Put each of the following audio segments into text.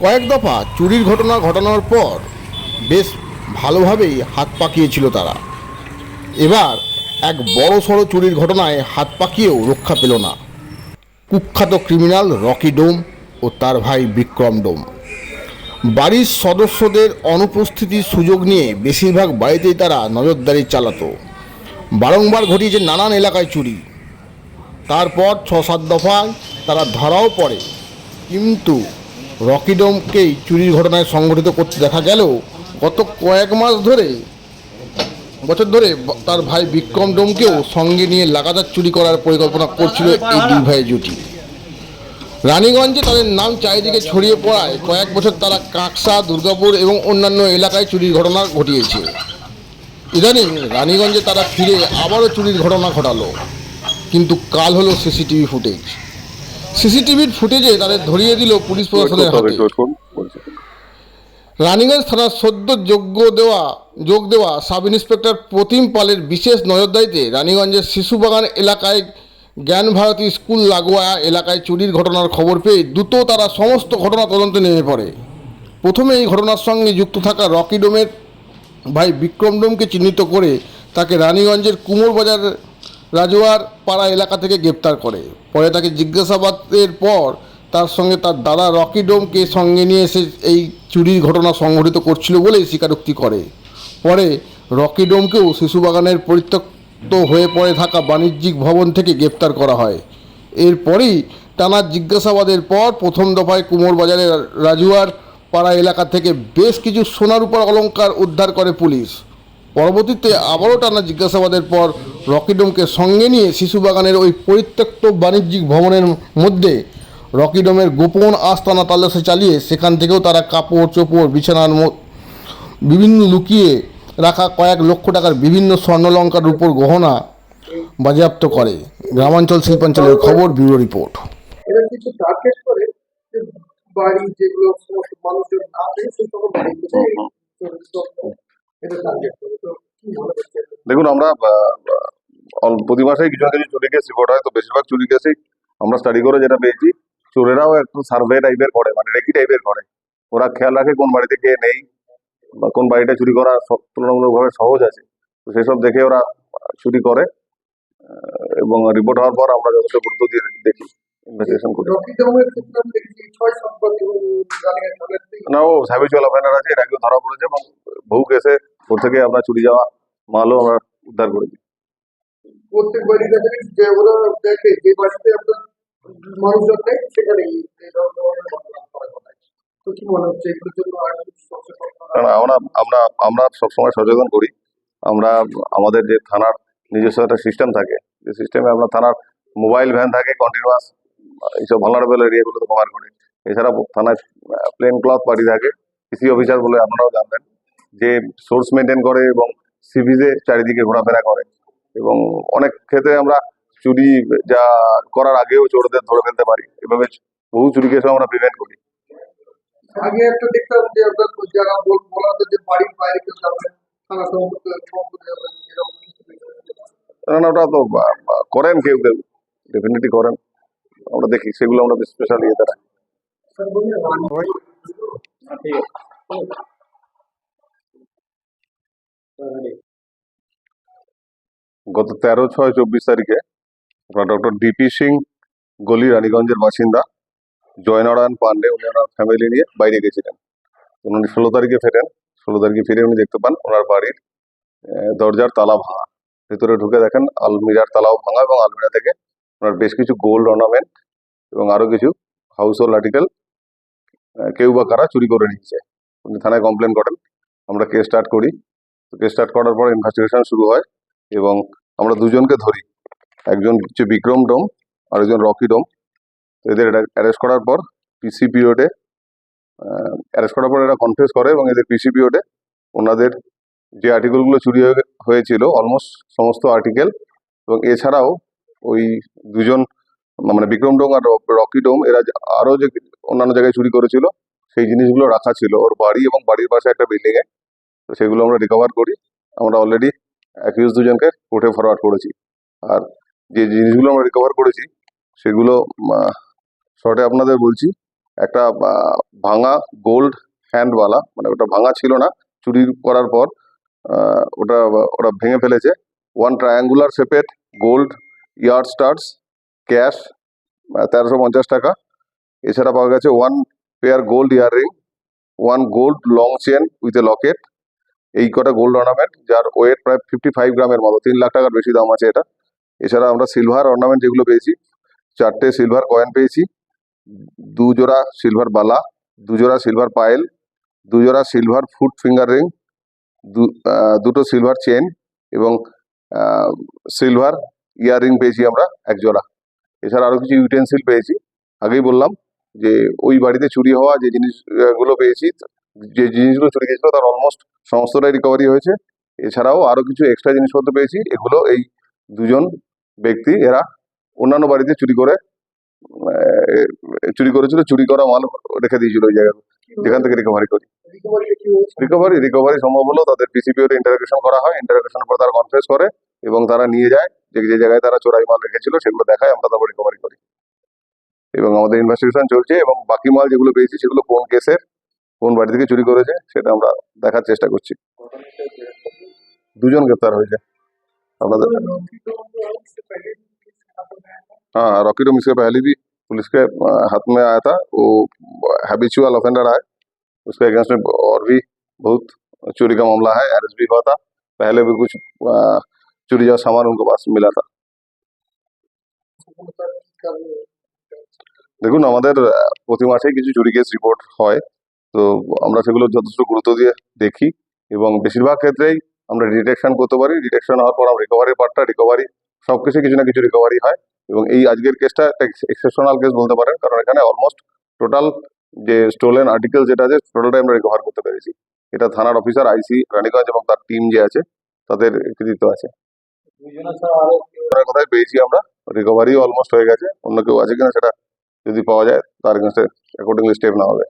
কয়েক দফা চুরির ঘটনা ঘটানোর পর বেশ ভালোভাবেই হাত পাকিয়েছিল তারা। এবার এক বড় সড়ো চুরির ঘটনায় হাত পাকিয়েও রক্ষা পেল না। কুখ্যাত ক্রিমিনাল রকি ডোম ও তার ভাই বিক্রম ডোম। বাড়ির সদস্যদের অনুপস্থিতির সুযোগ নিয়ে বেশিরভাগ বাড়িতেই তারা নজরদারি চালাতো। বারংবার ঘটিয়েছে নানান এলাকায় চুরি। তারপর ছ সাত দফায় তারা ধরাও পড়ে। কিন্তু রকিডমকেই চুরির ঘটনায় সংগঠিত করতে দেখা গেলেও গত কয়েক মাস ধরে, বছর ধরে তার ভাই বিক্রম ডোমকেও সঙ্গে নিয়ে লাগাতার চুরি করার পরিকল্পনা করছিল এই দুই ভাই জুটি। রানীগঞ্জে তাদের নাম চারিদিকে ছড়িয়ে পড়ায় কয়েক বছর তারা কাঁকসা, দুর্গাপুর এবং অন্যান্য এলাকায় চুরির ঘটনা ঘটিয়েছে। ইদানিং রানীগঞ্জে তারা ফিরে আবারও চুরির ঘটনা ঘটালো, কিন্তু কাল হলো সিসিটিভি ফুটেজ। সিসিটিভির ফুটেজে তাদের ধরিয়ে দিল পুলিশ প্রশাসনের হাতে। রানীগঞ্জ থানার সদ্য যোগ্য দেওয়া যোগ দেওয়া সাব ইন্সপেক্টর প্রতিম পালের বিশেষ নজরদারিতে রানীগঞ্জের শিশুবাগান এলাকায় জ্ঞান ভারতী স্কুল লাগোয়া এলাকায় চুরির ঘটনার খবর পেয়ে দ্রুত তারা সমস্ত ঘটনা তদন্তে নেমে পড়ে। প্রথমে এই ঘটনার সঙ্গে যুক্ত থাকা রকি ডোমের ভাই বিক্রম ডোমকে চিহ্নিত করে তাকে রানীগঞ্জের কুমোরবাজার রাজোয়ার পাড়া এলাকা থেকে গ্রেপ্তার করে। পরে তাকে জিজ্ঞাসাবাদের পর তার সঙ্গে তার দাদা রকি ডোমকে সঙ্গে নিয়ে এসে এই চুরির ঘটনা সংঘটিত করছিল বলেই স্বীকারোক্তি করে। পরে রকি ডোমকেও শিশুবাগানের পরিত্যক্ত হয়ে পড়ে থাকা বাণিজ্যিক ভবন থেকে গ্রেপ্তার করা হয়। এরপরই টানা জিজ্ঞাসাবাদের পর প্রথম দফায় কুমোরবাজারের রাজুয়ার পাড়া এলাকা থেকে বেশ কিছু সোনার উপর অলংকার উদ্ধার করে পুলিশ। পরবর্তীতে আবারও টানা জিজ্ঞাসাবাদের পর রকিডোমকে সঙ্গে নিয়ে শিশুবাগানের ওই পরিত্যক্ত বাণিজ্যিক ভবনের মধ্যে রকিডোমের গোপন আস্তানা তালাশি চালিয়ে সেখান থেকেও তারা কাপড়, চোপড়, বিছানার বিভিন্ন লুকিয়ে রাখা কয়েক লক্ষ টাকার বিভিন্ন স্বর্ণলঙ্কার উপর গহনা বাজেয়াপ্ত করে। গ্রামাঞ্চল শিল্পাঞ্চলের খবর, ব্যুরো রিপোর্ট। বাড়ি যেগুলো না সেই সকল বাড়ি এটা টার্গেট করে তো কি মনে হচ্ছে দেখুন, আমরা প্রতি মাসেই কিছু না কিছু চুরি কেস রিপোর্ট হয়, তো বেশিরভাগ চুরি কেসেই আমরা স্টাডি করে যেটা পেয়েছি, চোরেরাও একটু সার্ভে টাইপের করে মানে রেকি টাইপের করে। ওরা খেয়াল রাখে কোন বাড়িতে কে নেই, বা কোন বাড়িটা চুরি করা তুলনামূলকভাবে সহজ আছে। তো সেসব দেখে ওরা চুরি করে এবং রিপোর্ট হওয়ার পর আমরা যথেষ্ট গুরুত্ব দিয়ে দেখি ইনভেস্টিগেশন করি না, ও সার্ভিসওয়ালা অফেন্ডার আছে এটা কেউ ধরা পড়েছে, এবং বহু কেসে ওর থেকে আমরা চুরি যাওয়া মালও আমরা উদ্ধার করে দিই। প্রত্যেক বাড়িতে দেখেছি যে ওরা দেখে যে বাড়িতে আপনার মানুষজন নেই সেখানে এই ধরনের ঘটনা করা। তো কি মনে হচ্ছে এগুলোর জন্য আর কিছু সচেতন করা কারণ আমরা আমরা আমরা সবসময় সচেতন করি। আমরা আমাদের যে থানার নিজস্ব একটা সিস্টেম থাকে যে সিস্টেমে আমরা থানার মোবাইল ভ্যান থাকে কন্টিনিউয়াস এইসব ভালারেবল এরিয়াগুলোতে কভার করে। এছাড়া থানায় প্লেন ক্লথ পার্টি থাকে। কৃষি অফিসার বলে আপনারাও জানবেন যে সোর্স মেনটেন করে এবং সিভিজে চারিদিকে ঘোরাফেরা করে। এবং অনেক ক্ষেত্রে আমরা চুরি যা করার আগেও চোরদের ধরে ফেলতে পারি। এভাবে বহু চুরি কেসও আমরা প্রিভেন্ট করি। আগে একটা দেখতাম যে আপনার যারা বল- হতো যে বাড়ির বাইরে কেউ থানা সম্পর্কে না ওটা তো করেন কেউ কেউ ডেফিনেটলি করেন। আমরা দেখি সেগুলো আমরা স্পেশাল ইয়েতে রাখি। গত তেরো, ছয়, চব্বিশ তারিখে আপনার ডক্টর ডিপি সিং গলি রানীগঞ্জের বাসিন্দা জয়নারায়ণ পান্ডে, উনি ওনার ফ্যামিলি নিয়ে বাইরে গেছিলেন। উনি ষোলো তারিখে ফেরেন। ষোলো তারিখে ফিরে উনি দেখতে পান ওনার বাড়ির দরজার তালা ভাঙা। ভেতরে ঢুকে দেখেন আলমিরার তালাও ভাঙা এবং আলমিরা থেকে ওনার বেশ কিছু গোল্ড অর্নামেন্ট এবং আরও কিছু হাউস হোল্ড আর্টিকেল কেউ বা কারা চুরি করে নিচ্ছে উনি থানায় কমপ্লেন করেন। আমরা কেস স্টার্ট করি। কেস স্টার্ট করার পর ইনভেস্টিগেশন শুরু হয় এবং আমরা দুজনকে ধরি। একজন হচ্ছে বিক্রম ডোম আর একজন রকি ডোম। এদের অ্যারেস্ট করার পর পিসি পিরিয়ডে অ্যারেস্ট করার পর এরা কনফেস করে এবং এদের পিসি পিরিয়ডে ওনাদের যে আর্টিকেলগুলো চুরি হয়ে- হয়েছিল অলমোস্ট সমস্ত আর্টিকেল এবং এছাড়াও ওই দুজন মানে বিক্রম ডোম আর রকি ডোম, এরা যে- আরও যে অন্যান্য জায়গায় চুরি করেছিল, সেই জিনিসগুলো রাখা ছিল। ওর বাড়ি এবং বাড়ির পাশে একটা বিল্ডিং এ তো সেগুলো আমরা রিকভার করি। আমরা অলরেডি অ্যাকিউজ দুজনকে কোর্টে ফরওয়ার্ড করেছি। আর যে জিনিসগুলো আমরা রিকভার করেছি, সেগুলো শর্টে আপনাদের বলছি। একটা ভাঙা গোল্ড হ্যান্ডওয়ালা মানে ওটা ভাঙা ছিল না, চুরি করার পর ওটা ওরা ভেঙে ফেলেছে। One triangular shaped gold yard stars cash তেরোশো পঞ্চাশ টাকা। এছাড়া পাওয়া গেছে one pair gold earring one gold long chain with a locket এই কটা গোল্ড অর্নামেন্ট যার ওয়েট প্রায় ফিফটি ফাইভ গ্রামের মতো, তিন লাখ টাকার বেশি দাম আছে এটা। এছাড়া আমরা সিলভার অর্নামেন্ট যেগুলো পেয়েছি, চারটে সিলভার কয়েন পেয়েছি দু জোড়া সিলভার বালা দু জোড়া সিলভার পায়েল দু জোড়া সিলভার ফুট ফিঙ্গার রিং দুটো সিলভার চেন এবং সিলভার ইয়াররিং পেয়েছি আমরা এক জোড়া এছাড়া আরও কিছু ইউটেন্সিল পেয়েছি। আগেই বললাম যে, ওই বাড়িতে চুরি হওয়া যে জিনিসগুলো পেয়েছি যে জিনিসগুলো চলে গেছিল তার অলমোস্ট সমস্তটাই রিকভারি হয়েছে। এছাড়াও আরও কিছু এক্সট্রা জিনিসপত্র পেয়েছি। এগুলো এই দুজন ব্যক্তি এরা অন্যান্য বাড়িতে চুরি করে চুরি করেছিল চুরি করা মাল রেখে দিয়েছিল ওই জায়গায় যেখান থেকে রিকভারি করি রিকভারি রিকভারি সম্ভব হলো তাদের পিসিপিও ইন্টারোগেশন করা হয়। ইন্টারোগেশনের পর তারা কনফেস করে এবং তারা নিয়ে যায়। যে যে জায়গায় তারা চোরাই মাল রেখেছিল সেগুলো দেখায় আমরা তারপর রিকভারি করি। এবং আমাদের ইনভেস্টিগেশন চলছে এবং বাকি মাল যেগুলো পেয়েছি সেগুলো কোন কেসের কোন বাড়ি থেকে চুরি করেছে সেটা আমরা দেখার চেষ্টা করছি দুজন গ্রেপ্তার হয়েছে আপনাদের हाँ रॉकी टॉम इससे पहले भी पुलिस के अ, हाथ में आया था वो हैबिचुअल ऑफेंडर है उसके अगेंस्ट में और भी बहुत चोरी का मामला है अरेस्ट भी हुआ था पहले भी कुछ अ, चोरी का सामान उनके पास मिला था দেখুন আমাদের আহ, প্রতি মাসেই কিছু চুরি কেস রিপোর্ট হয় তো আমরা সেগুলো যথেষ্ট গুরুত্ব দিয়ে দেখি এবং বেশিরভাগ ক্ষেত্রেই আমরা ডিটেকশন করতে পারি। ডিটেকশন হওয়ার পর আমরা রিকভারির পার্টটা রিকভারি সব কিছু কিছু না কিছু রিকভারি হয় এবং এই আজকের কেসটা একটা এক্সেপশনাল কেস বলতে পারেন। কারণ এখানে অলমোস্ট টোটাল যে স্টোলেন আর্টিকেল যেটা আছে টোটালটাই আমরা রিকভার করতে পেরেছি। এটা থানার অফিসার আইসি রানীগঞ্জ এবং তার টিম যে আছে, তাদের কৃতিত্ব আছে। কোথায় পেয়েছি আমরা? রিকভারিও অলমোস্ট হয়ে গেছে। অন্য কেউ আছে কিনা সেটা যদি পাওয়া যায়, তার এগেনস্টে অ্যাকর্ডিংলি স্টেপ নেওয়া হবে।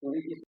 我的意思